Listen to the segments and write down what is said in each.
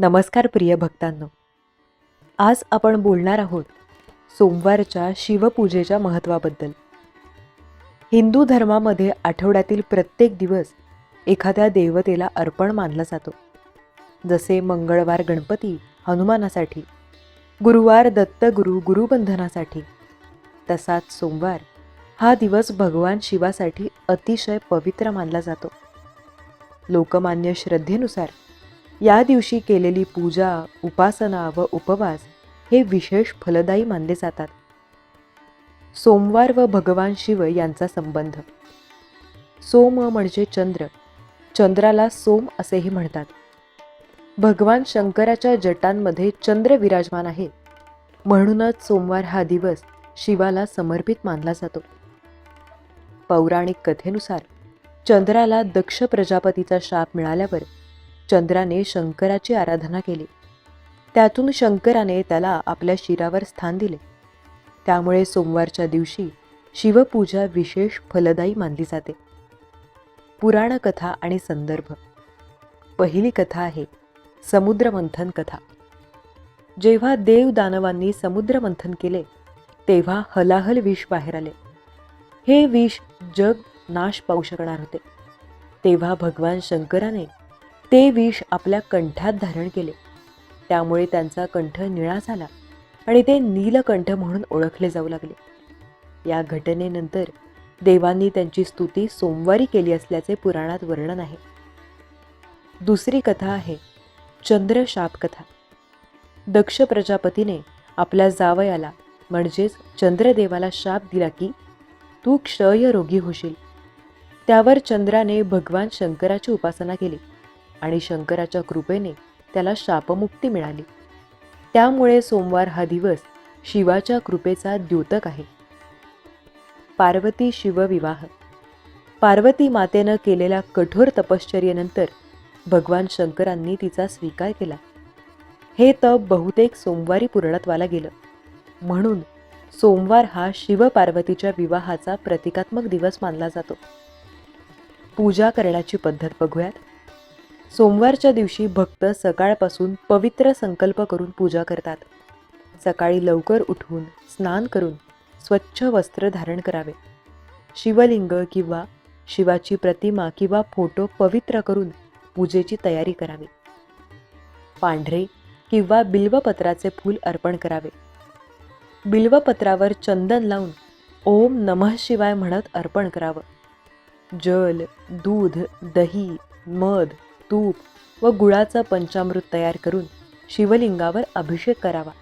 नमस्कार प्रिय भक्तांनो. आज आपण बोलणार आहोत सोमवारच्या शिवपूजेच्या महत्त्वाबद्दल. हिंदू धर्मामध्ये आठवड्यातील प्रत्येक दिवस एखाद्या देवतेला अर्पण मानला जातो. जसे मंगळवार गणपती हनुमानासाठी गुरुवार दत्तगुरु गुरुबंधनासाठी तसाच सोमवार हा दिवस भगवान शिवासाठी अतिशय पवित्र मानला जातो. लोकमान्य श्रद्धेनुसार या दिवशी केलेली पूजा उपासना व उपवास हे विशेष फलदायी मानले जातात. सोमवार व भगवान शिव यांचा संबंध. सोम म्हणजे चंद्र. चंद्राला सोम असेही म्हणतात. भगवान शंकराच्या जटांमध्ये चंद्र विराजमान आहे. म्हणूनच सोमवार हा दिवस शिवाला समर्पित मानला जातो. पौराणिक कथेनुसार चंद्राला दक्ष प्रजापतीचा शाप मिळाल्यावर चंद्राने शंकराची आराधना केली. त्यातून शंकराने त्याला आपल्या शिरावर स्थान दिले. त्यामुळे सोमवारच्या दिवशी शिवपूजा विशेष फलदायी मानली जाते. पुराणकथा आणि संदर्भ. पहिली कथा आहे समुद्रमंथन कथा. जेव्हा देव दानवांनी समुद्रमंथन केले तेव्हा हलाहल विष बाहेर आले. हे विष जग नाश पाहू शकणार होते. तेव्हा भगवान शंकराने ते विष आपल्या कंठात धारण केले. त्यामुळे त्यांचा कंठ निळा झाला आणि ते नीलकंठ म्हणून ओळखले जाऊ लागले. या घटनेनंतर देवांनी त्यांची स्तुती सोमवारी केली असल्याचे पुराणात वर्णन आहे. दुसरी कथा आहे चंद्रशाप कथा. दक्ष प्रजापतीने आपल्या जावयाला म्हणजेच चंद्रदेवाला शाप दिला की तू क्षयरोगी होशील. त्यावर चंद्राने भगवान शंकराची उपासना केली. आणि शंकराच्या कृपेने त्याला शापमुक्ती मिळाली. त्यामुळे सोमवार हा दिवस शिवाच्या कृपेचा द्योतक आहे. पार्वती शिवविवाह. पार्वती मातेनं केलेल्या कठोर तपश्चर्येनंतर भगवान शंकरांनी तिचा स्वीकार केला. हे तप बहुतेक सोमवारी पूर्णत्वाला गेलं. म्हणून सोमवार हा शिवपार्वतीच्या विवाहाचा प्रतिकात्मक दिवस मानला जातो. पूजा करण्याची पद्धत बघूयात. सोमवारच्या दिवशी भक्त सकाळपासून पवित्र संकल्प करून पूजा करतात. सकाळी लवकर उठून स्नान करून स्वच्छ वस्त्र धारण करावे. शिवलिंग किंवा शिवाची प्रतिमा किंवा फोटो पवित्र करून पूजेची तयारी करावी. पांढरे किंवा बिल्वपत्राचे फूल अर्पण करावे. बिल्वपत्रावर चंदन लावून ओम नमः शिवाय म्हणत अर्पण करावं. जल दूध दही मध तूप व गुळाचं पंचामृत तयार करून शिवलिंगावर अभिषेक करावा.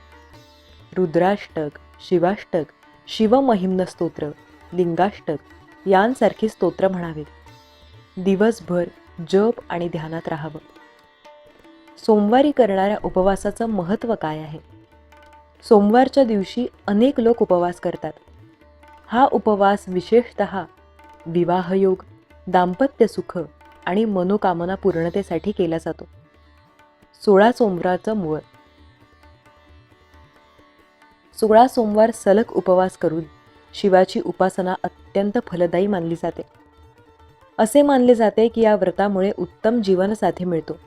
रुद्राष्टक शिवाष्टक शिवमहिम्न स्तोत्र लिंगाष्टक यांसारखी स्तोत्र म्हणावीत दिवसभर जप आणि ध्यानात राहावं. सोमवारी करणाऱ्या उपवासाचं महत्त्व काय आहे? सोमवारच्या दिवशी अनेक लोक उपवास करतात. हा उपवास विशेषत विवाहयोग दाम्पत्य सुख आणि मनोकामना पूर्णतेसाठी केला जातो. सोळा सोमवारचं मूळ सोळा सोमवार सलग उपवास करून शिवाची उपासना अत्यंत फलदायी मानली जाते. असे मानले जाते की या व्रतामुळे उत्तम जीवनसाथी मिळतो.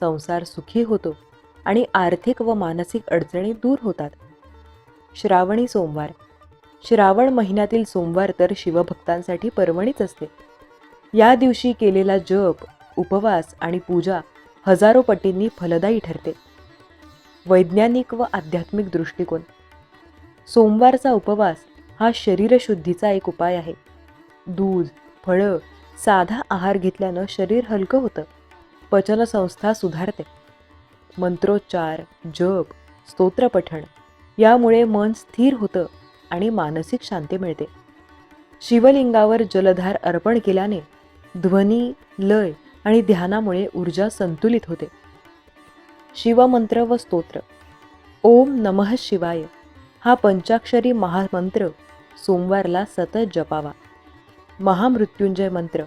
संसार सुखी होतो आणि आर्थिक व मानसिक अडचणी दूर होतात. श्रावणी सोमवार. श्रावण महिन्यातील सोमवार तर शिवभक्तांसाठी पर्वणीच असते. या दिवशी केलेला जप उपवास आणि पूजा हजारो पटींनी फलदायी ठरते. वैज्ञानिक व आध्यात्मिक दृष्टिकोन. सोमवारचा उपवास हा शरीरशुद्धीचा एक उपाय आहे. दूध फळं साधा आहार घेतल्यानं शरीर हलकं होतं. पचनसंस्था सुधारते. मंत्रोच्चार जप स्तोत्रपठण यामुळे मन स्थिर होतं आणि मानसिक शांती मिळते. शिवलिंगावर जलधार अर्पण केल्याने ध्वनी लय आणि ध्यानामुळे ऊर्जा संतुलित होते. शिवमंत्र व स्तोत्र. ओम नमः शिवाय. हा पंचाक्षरी महामंत्र सोमवारला सतत जपावा. महामृत्युंजय मंत्र.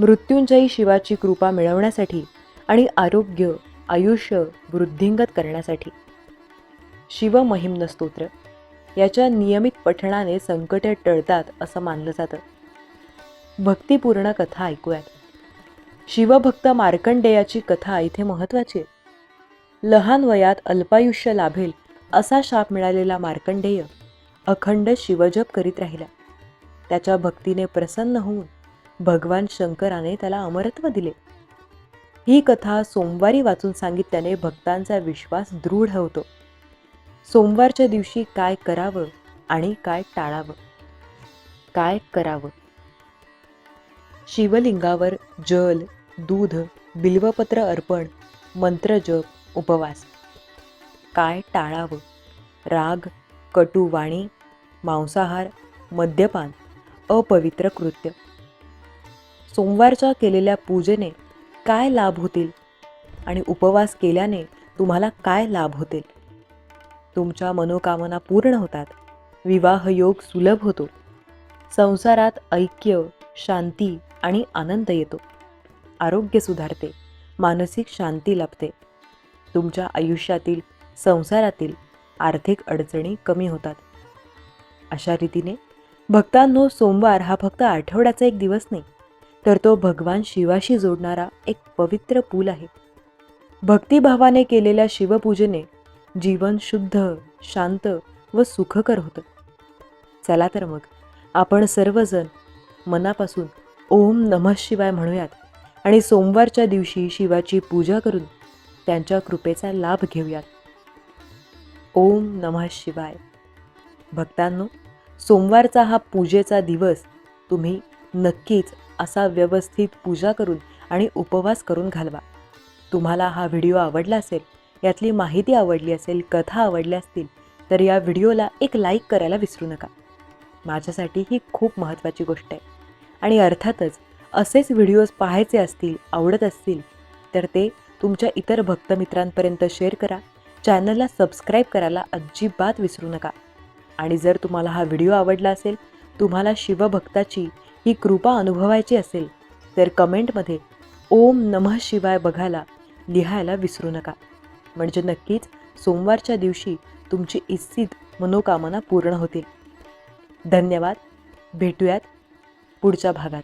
मृत्युंजयी शिवाची कृपा मिळवण्यासाठी आणि आरोग्य आयुष्य वृद्धिंगत करण्यासाठी. शिवमहिम्न स्तोत्र. याच्या नियमित पठणाने संकटे टळतात असं मानलं जातं. भक्तिपूर्ण कथा ऐकूयात. शिवभक्त मार्कंडेयाची कथा इथे महत्त्वाची आहे. लहान वयात अल्पायुष्य लाभेल असा शाप मिळालेला मार्कंडेय अखंड शिवजप करीत राहिला. त्याच्या भक्तीने प्रसन्न होऊन भगवान शंकराने त्याला अमरत्व दिले. ही कथा सोमवारी वाचून सांगितल्याने भक्तांचा विश्वास दृढ होतो. सोमवारच्या दिवशी काय करावं आणि काय टाळावं? काय करावं? शिवलिंगावर जल दूध बिल्वपत्र अर्पण मंत्रजप उपवास. काय टाळावं? राग कटू वाणी मांसाहार मद्यपान अपवित्र कृत्य. सोमवारच्या केलेल्या पूजेने काय लाभ होतील? आणि उपवास केल्याने तुम्हाला काय लाभ होतील? तुमच्या मनोकामना पूर्ण होतात. विवाहयोग सुलभ होतो. संसारात ऐक्य शांती आणि आनंद येतो. आरोग्य सुधारते. मानसिक शांती लाभते. तुमच्या आयुष्यातील संसारातील आर्थिक अडचणी कमी होतात. अशा रीतीने भक्तांनो सोमवार हा फक्त आठवड्याचा एक दिवस नाही तर तो भगवान शिवाशी जोडणारा एक पवित्र पूल आहे. भक्तिभावाने केलेल्या शिवपूजेने जीवन शुद्ध शांत व सुखकर होतं. चला तर मग आपण सर्वजण मनापासून ओम नमः शिवाय म्हणूयात. आणि सोमवारच्या दिवशी शिवाची पूजा करून त्यांच्या कृपेचा लाभ घेऊयात. ओम नमः शिवाय. भक्तांनो सोमवारचा हा पूजेचा दिवस तुम्ही नक्कीच असा व्यवस्थित पूजा करून आणि उपवास करून घालवा. तुम्हाला हा व्हिडिओ आवडला असेल यातली माहिती आवडली असेल कथा आवडल्या असतील तर या व्हिडिओला एक लाईक करायला विसरू नका. माझ्यासाठी ही खूप महत्त्वाची गोष्ट आहे. आणि अर्थातच असेच व्हिडिओज पाहायचे असतील आवडत असतील तर ते तुमच्या इतर भक्तमित्रांपर्यंत शेअर करा. चॅनलला सबस्क्राईब करायला अजिबात विसरू नका. आणि जर तुम्हाला हा व्हिडिओ आवडला असेल तुम्हाला शिवभक्ताची ही कृपा अनुभवायची असेल तर कमेंटमध्ये ओम नमः शिवाय बघायला लिहायला विसरू नका. म्हणजे नक्कीच सोमवारच्या दिवशी तुमची इच्छित मनोकामना पूर्ण होतील. धन्यवाद. भेटूयात पुढच्या भागात.